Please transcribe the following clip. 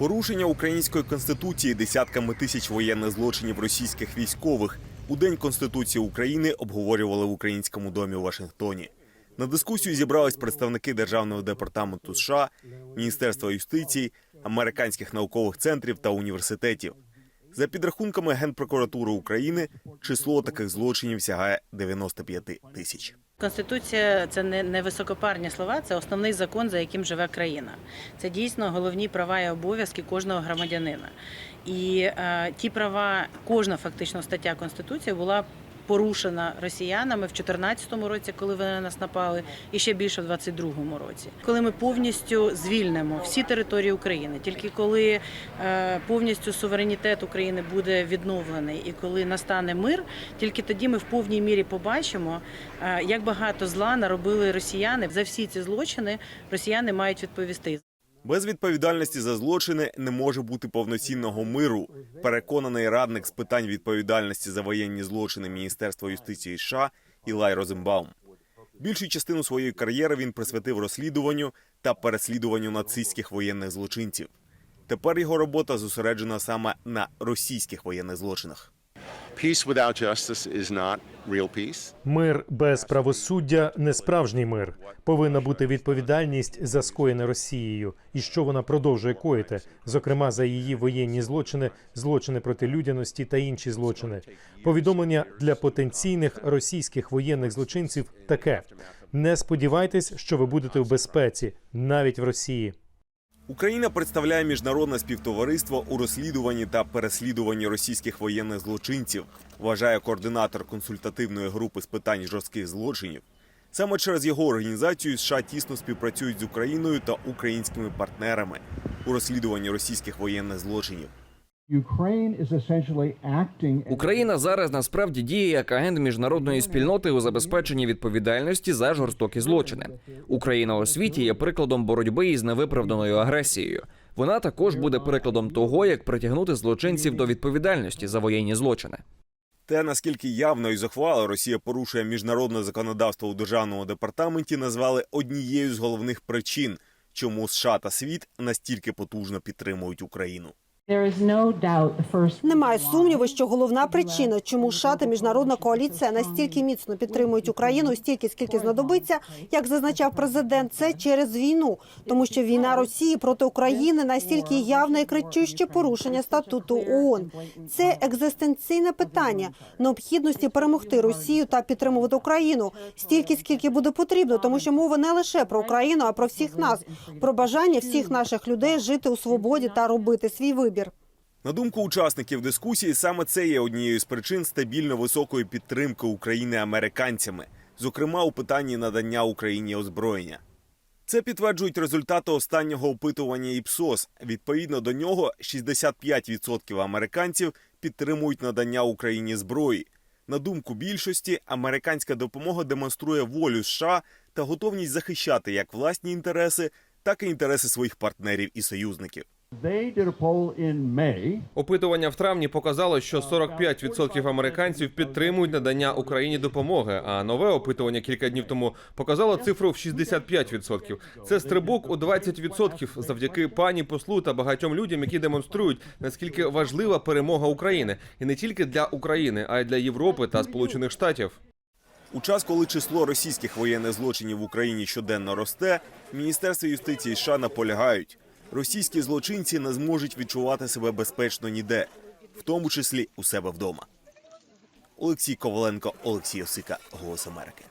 Порушення української конституції десятками тисяч воєнних злочинів російських військових у день конституції України обговорювали в українському домі у Вашингтоні. На дискусію зібрались представники державного департаменту США, Міністерства юстиції, американських наукових центрів та університетів. За підрахунками Генпрокуратури України, число таких злочинів сягає 95 тисяч. Конституція це не, не високопарні слова, це основний закон, за яким живе країна. Це дійсно головні права і обов'язки кожного громадянина. І е, ті права, кожна фактично стаття Конституції була порушена росіянами в 2014 році, коли вони на нас напали, і ще більше в 2022 році. Коли ми повністю звільнимо всі території України, тільки коли е, повністю суверенітет України буде відновлений, і коли настане мир, тільки тоді ми в повній мірі побачимо, е, як багато зла наробили росіяни. За всі ці злочини росіяни мають відповісти. Без відповідальності за злочини не може бути повноцінного миру. Переконаний радник з питань відповідальності за воєнні злочини Міністерства юстиції США Ілай Розенбаум. Більшу частину своєї кар'єри він присвятив розслідуванню та переслідуванню нацистських воєнних злочинців. Тепер його робота зосереджена саме на російських воєнних злочинах. Мир без правосуддя не справжній мир. Повинна бути відповідальність за скоєне Росією, і що вона продовжує коїти, зокрема за її воєнні злочини, злочини проти людяності та інші злочини. Повідомлення для потенційних російських воєнних злочинців таке: не сподівайтесь, що ви будете в безпеці навіть в Росії. Україна представляє міжнародне співтовариство у розслідуванні та переслідуванні російських воєнних злочинців, вважає координатор консультативної групи з питань жорстких злочинів. Саме через його організацію США тісно співпрацюють з Україною та українськими партнерами у розслідуванні російських воєнних злочинів. Ukraine is Україна зараз насправді діє як агент міжнародної спільноти у забезпеченні відповідальності за жорстокі злочини. Україна у світі є прикладом боротьби із невиправданою агресією. Вона також буде прикладом того, як притягнути злочинців до відповідальності за воєнні злочини. Те, наскільки явно і зухвало Росія порушує міжнародне законодавство у державному департаменті, назвали однією з головних причин, чому США та світ настільки потужно підтримують Україну. Немає сумніву, що головна причина, чому США та міжнародна коаліція настільки міцно підтримують Україну, стільки скільки знадобиться, як зазначав президент, це через війну, тому що війна Росії проти України настільки явне і кричуще порушення статуту ООН. Це екзистенційне питання необхідності перемогти Росію та підтримувати Україну стільки, скільки буде потрібно, тому що мова не лише про Україну, а про всіх нас, про бажання всіх наших людей жити у свободі та робити свій вибір. На думку учасників дискусії, саме це є однією з причин стабільно високої підтримки України американцями, зокрема у питанні надання Україні озброєння. Це підтверджують результати останнього опитування ІПСОС. Відповідно до нього, 65% американців підтримують надання Україні зброї. На думку більшості, американська допомога демонструє волю США та готовність захищати як власні інтереси, так і інтереси своїх партнерів і союзників. They did a poll in May. Опитування в травні показало, що 45% американців підтримують надання Україні допомоги. А нове опитування кілька днів тому показало цифру в 65%. Це стрибок у 20% завдяки пані послу та багатьом людям, які демонструють наскільки важлива перемога України, і не тільки для України, а й для Європи та Сполучених Штатів. У час, коли число російських воєнних злочинів в Україні щоденно росте, в Міністерстві юстиції США наполягають, російські злочинці не зможуть відчувати себе безпечно ніде, в тому числі у себе вдома. Олексій Коваленко, Олексій Осика, Голос Америки.